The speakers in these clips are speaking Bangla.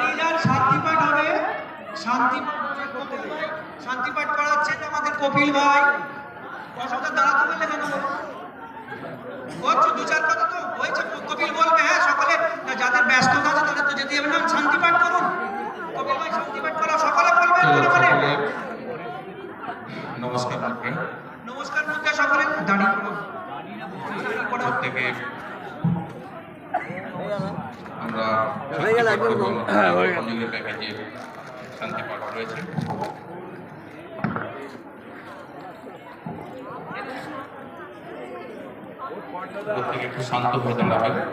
দাঁড়িয়ে শান্তি পাঠ হবে। শান্তি শান্তি পাঠ করাচ্ছেন আমাদের কপিল ভাই। অসুবিধা দাঁড়াতে পারলে কেন? হচ্ছে দু চার কথা তো হয়েছে কপিল বলবে হ্যাঁ সকালে যাদের ব্যস্ততা আছে তাদের তো যেতে হবে। না শান্তি পাঠ করুন। কপিল ভাই শান্তি পাঠ করো। সকালে বলবেন নমস্কার নমস্কার সকলে দাঁড়িয়ে প্রত্যেকে আমরা প্যাকেজে শান্তি পাঠ রয়েছে। প্রত্যেকে একটু শান্ত হয়ে দাঁড়াবেন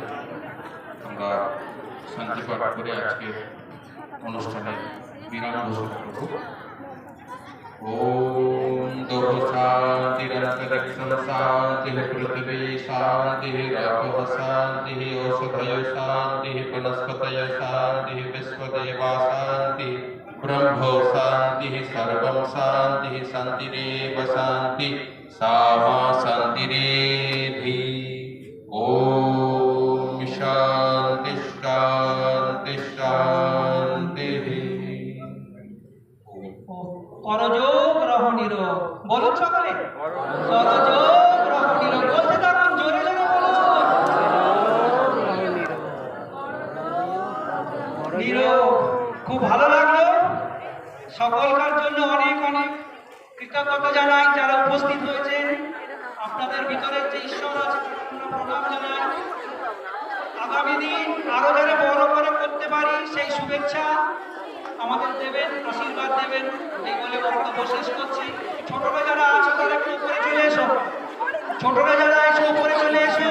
আমরা শান্তি পাঠ করে আজকে অনুষ্ঠানে বিরাম ঘোষণা করব। ओम तो शांति रक्तरक्षण शांति पृथ्वी शांति रघव शांति औषधय शांति वनस्पतय शांति विश्वदेवा शांति ब्रह्मो शांति सर्व शांति शांतिरेव शांति सामा शांतिरेधि ओम शांति शांति शांति করযোগ রহণীর বলুন সকলে। করযোগ রহণীর বলতে থাকুন, জোরে জোরে বলুন। নিরো খুব ভালো লাগল। সকলকার জন্য অনেক অনেক কৃতজ্ঞতা জানাই যারা উপস্থিত হয়েছেন আপনাদের ভিতরে যে ঈশ্বর আছে প্রণাম জানাই। আগামী দিন আরও যারা বড় করে করতে পারি, সেই শুভেচ্ছা। আমাদের দেবেন, আশীর্বাদ দেবেন। এই বলে বক্তব্য শেষ করছি। ছোটরা যারা আছো, তারা একটু উপরে চলে এসো। ছোটরা যারা এসো উপরে চলে এসো।